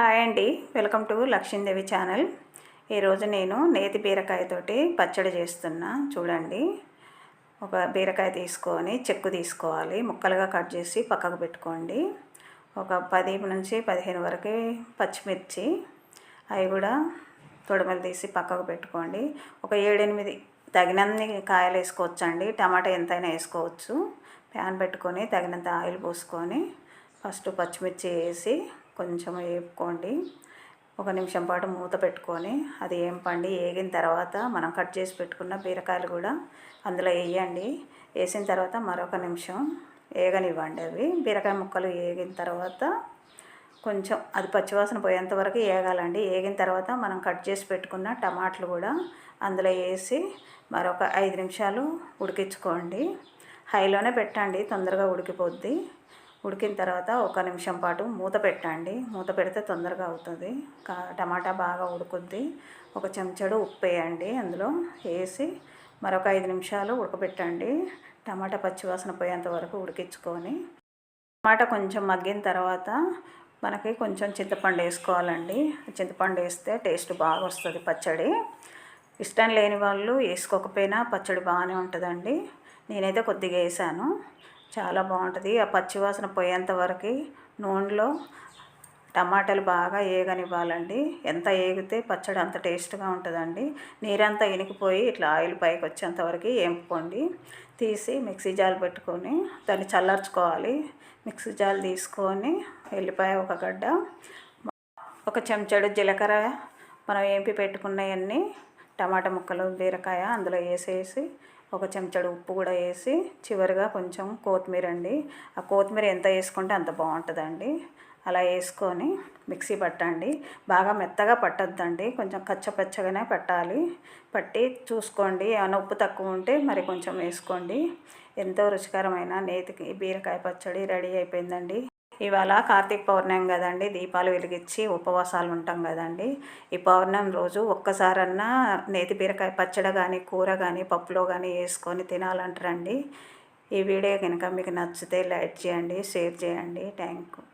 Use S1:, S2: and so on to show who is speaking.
S1: Hi అండి. Welcome to Lakshmidevi channel. ఈరోజు నేను నేతి బీరకాయతోటి పచ్చడి చేస్తున్నా. చూడండి. ఒక బీరకాయ తీసుకొని చెక్కు తీసుకోవాలి. ముక్కలుగా కట్ చేసి పక్కకు పెట్టుకోండి. ఒక పది నుంచి పదిహేను వరకు పచ్చిమిర్చి అవి కూడా తొడమలు తీసి పక్కకు పెట్టుకోండి. ఒక ఏడెనిమిది తగినన్ని కాయలు వేసుకోవచ్చండి. టమాటా ఎంతైనా వేసుకోవచ్చు. ప్యాన్ పెట్టుకొని తగినంత ఆయిల్ పోసుకొని ఫస్ట్ పచ్చిమిర్చి వేసి కొంచెం వేపుకోండి. ఒక నిమిషం పాటు మూత పెట్టుకొని అది ఏం పండి వేగిన తర్వాత మనం కట్ చేసి పెట్టుకున్న బీరకాయలు కూడా అందులో వేయండి. వేసిన తర్వాత మరొక నిమిషం వేగనివ్వండి అవి. బీరకాయ ముక్కలు వేగిన తర్వాత కొంచెం అది పచ్చివాసన పోయేంత వరకు వేగాలండి వేగిన తర్వాత మనం కట్ చేసి పెట్టుకున్న టమాటాలు కూడా అందులో వేసి మరొక ఐదు నిమిషాలు ఉడికించుకోండి. హైలోనే పెట్టండి తొందరగా ఉడికిపోద్ది. ఉడికిన తర్వాత ఒక నిమిషం పాటు మూత పెట్టండి. మూత పెడితే తొందరగా అవుతుంది. టమాటా బాగా ఉడుకుద్ది ఒక చెంచాడు ఉప్పు వేయండి. అందులో వేసి మరొక ఐదు నిమిషాలు ఉడకబెట్టండి. టమాటా పచ్చివాసన పోయేంత వరకు ఉడికించుకొని టమాటా కొంచెం మగ్గిన తర్వాత మనకి కొంచెం చింతపండు వేసుకోవాలండి. చింతపండు వేస్తే టేస్ట్ బాగా వస్తుంది పచ్చడి. ఇష్టం లేని వాళ్ళు వేసుకోకపోయినా పచ్చడి బాగానే ఉంటుందండి. నేనైతే కొద్దిగా వేసాను. చాలా బాగుంటుంది. ఆ పచ్చివాసన పోయేంత వరకు నూనెలో టమాటాలు బాగా ఏగనివ్వాలండి. ఎంత ఏగితే పచ్చడి అంత టేస్ట్గా ఉంటుందండి. నీరంతా ఇనికిపోయి ఇట్లా ఆయిల్ పైకి వచ్చేంత వరకు వేపుకోండి తీసి మిక్సీ జాలు పెట్టుకొని దాన్ని చల్లార్చుకోవాలి. మిక్సీ జాలు తీసుకొని ఎల్లిపాయ ఒక గడ్డ ఒక చెంచాడు జీలకర్ర మనం ఏంపి పెట్టుకున్నవన్నీ టమాటా ముక్కలు బీరకాయ అందులో వేసేసి ఒక చెంచాడు ఉప్పు కూడా వేసి చివరిగా కొంచెం కొత్తిమీర అండి. ఆ కొత్తిమీర ఎంత వేసుకుంటే అంత బాగుంటుందండి. అలా వేసుకొని మిక్సీ పట్టండి బాగా మెత్తగా పట్టద్దండి. కొంచెం కచ్చపచ్చగానే పట్టాలి. పట్టి చూసుకోండి. ఏమైనా ఉప్పు తక్కువ ఉంటే మరి కొంచెం వేసుకోండి. ఎంతో రుచికరమైన నేతికి బీరకాయ పచ్చడి రెడీ అయిపోయిందండి. ఇవాళ కార్తీక పౌర్ణమి కదండి దీపాలు వెలిగించి ఉపవాసాలు ఉంటాం కదండి. ఈ పౌర్ణమి రోజు ఒక్కసారన్నా నేతి బీరకాయ పచ్చడి కానీ కూర కానీ పప్పులో కానీ వేసుకొని తినాలంటారండి. ఈ వీడియో కనుక మీకు నచ్చితే లైక్ చేయండి షేర్ చేయండి. Thank you